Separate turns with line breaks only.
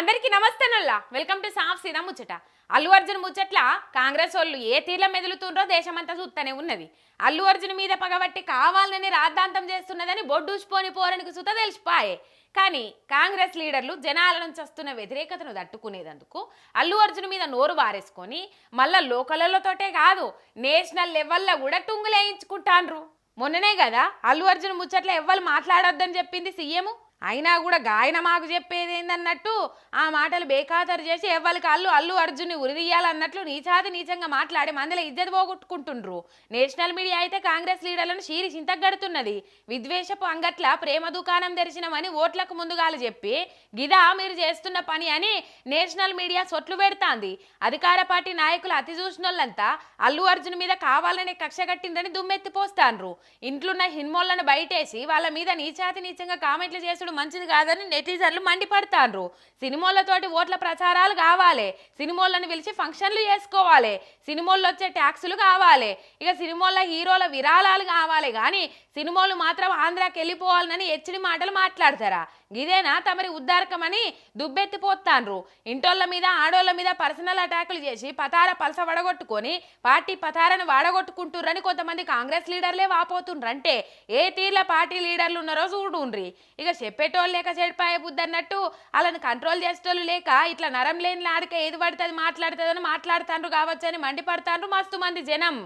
అందరికీ నమస్తే నల్లా వెల్కమ్ టు సాఫ్ సీదా ముచ్చట. అల్లు అర్జున్ ముచ్చట్ల కాంగ్రెస్ వాళ్ళు ఏ తీర్ల మెదులుతుండ్రో దేశమంతా చూస్తూనే ఉన్నది. అల్లు అర్జున్ మీద పగబట్టి కావాలని రాద్ధాంతం చేస్తున్నదని బొడ్డూసిపోని పోరనికి సుత తెలిసిపాయే. కానీ కాంగ్రెస్ లీడర్లు జనాల నుంచి వస్తున్న వ్యతిరేకతను తట్టుకునేందుకు అల్లు అర్జున్ మీద నోరు వారేసుకొని మళ్ళా లోకలతోటే కాదు నేషనల్ లెవెల్లో కూడా టుంగులేయించుకుంటాన్రు మొన్ననే కదా అల్లు అర్జున్ ముచ్చట్ల ఎవ్వరు మాట్లాడొద్దని చెప్పింది సీఎం అయినా కూడా గాయన మాకు చెప్పేది ఏందన్నట్టు ఆ మాటలు బేఖాతరు చేసి ఎవ్వరికి అల్లు అల్లు అర్జున్ని ఉరిదీయాలన్నట్లు నీచాది నీచంగా మాట్లాడి మందిలో ఇద్దరు పోగొట్టుకుంటుండ్రు. నేషనల్ మీడియా అయితే కాంగ్రెస్ లీడర్లను షీరి చింతగడుతున్నది విద్వేషపు అంగట్ల ప్రేమ దుకాణం తెరిచినమని ఓట్లకు ముందుగాలు చెప్పి గిదా మీరు చేస్తున్న పని అని నేషనల్ మీడియా సొట్లు పెడతాంది. అధికార పార్టీ నాయకులు అతి చూసినోళ్ళంతా అల్లు అర్జున్ మీద కావాలనే కక్ష కట్టిందని దుమ్మెత్తిపోస్తాన్రు ఇంట్లున్న హిన్మోళ్ళను బయటేసి వాళ్ళ మీద నీచాతి నీచంగా కామెంట్లు చేసుడు మంచిది కాదని నెటిజన్లు మండిపడతాన్రు. సినిమాలతోటి ఓట్ల ప్రచారాలు కావాలి. సినిమాలను పిలిచి ఫంక్షన్లు చేసుకోవాలి. సినిమాల్లో వచ్చే ట్యాక్సులు కావాలి. ఇక సినిమాల్లో హీరోల విరాళాలు కావాలి. కానీ సినిమాలు మాత్రం ఆంధ్రాకి వెళ్ళిపోవాలని హెచ్చడి మాటలు మాట్లాడతారా? ఇదేనా తమరి ఉద్దారకమని దుబ్బెత్తిపోతాన్రు. ఇంటోళ్ళ మీద ఆడోళ్ళ మీద పర్సనల్ అటాకులు చేసి పతార పలస వడగొట్టుకొని పార్టీ పతారను వాడగొట్టుకుంటుర్రని కొంతమంది కాంగ్రెస్ లీడర్లే వాపోతుండ్రు అంటే ఏ తీర్ల పార్టీ లీడర్లు ఉన్నారో చూడుండ్రి. ఇక చెప్పేటోళ్ళు లేక చెడిపాయ బుద్ధి అన్నట్టు వాళ్ళని కంట్రోల్ చేసేటోళ్ళు లేక ఇట్లా నరం లేని లాడిక ఏది పడితే అది మాట్లాడుతుందని మాట్లాడుతాండ్రు కావచ్చని మండిపడతాండ్రు మస్తు మంది జనం.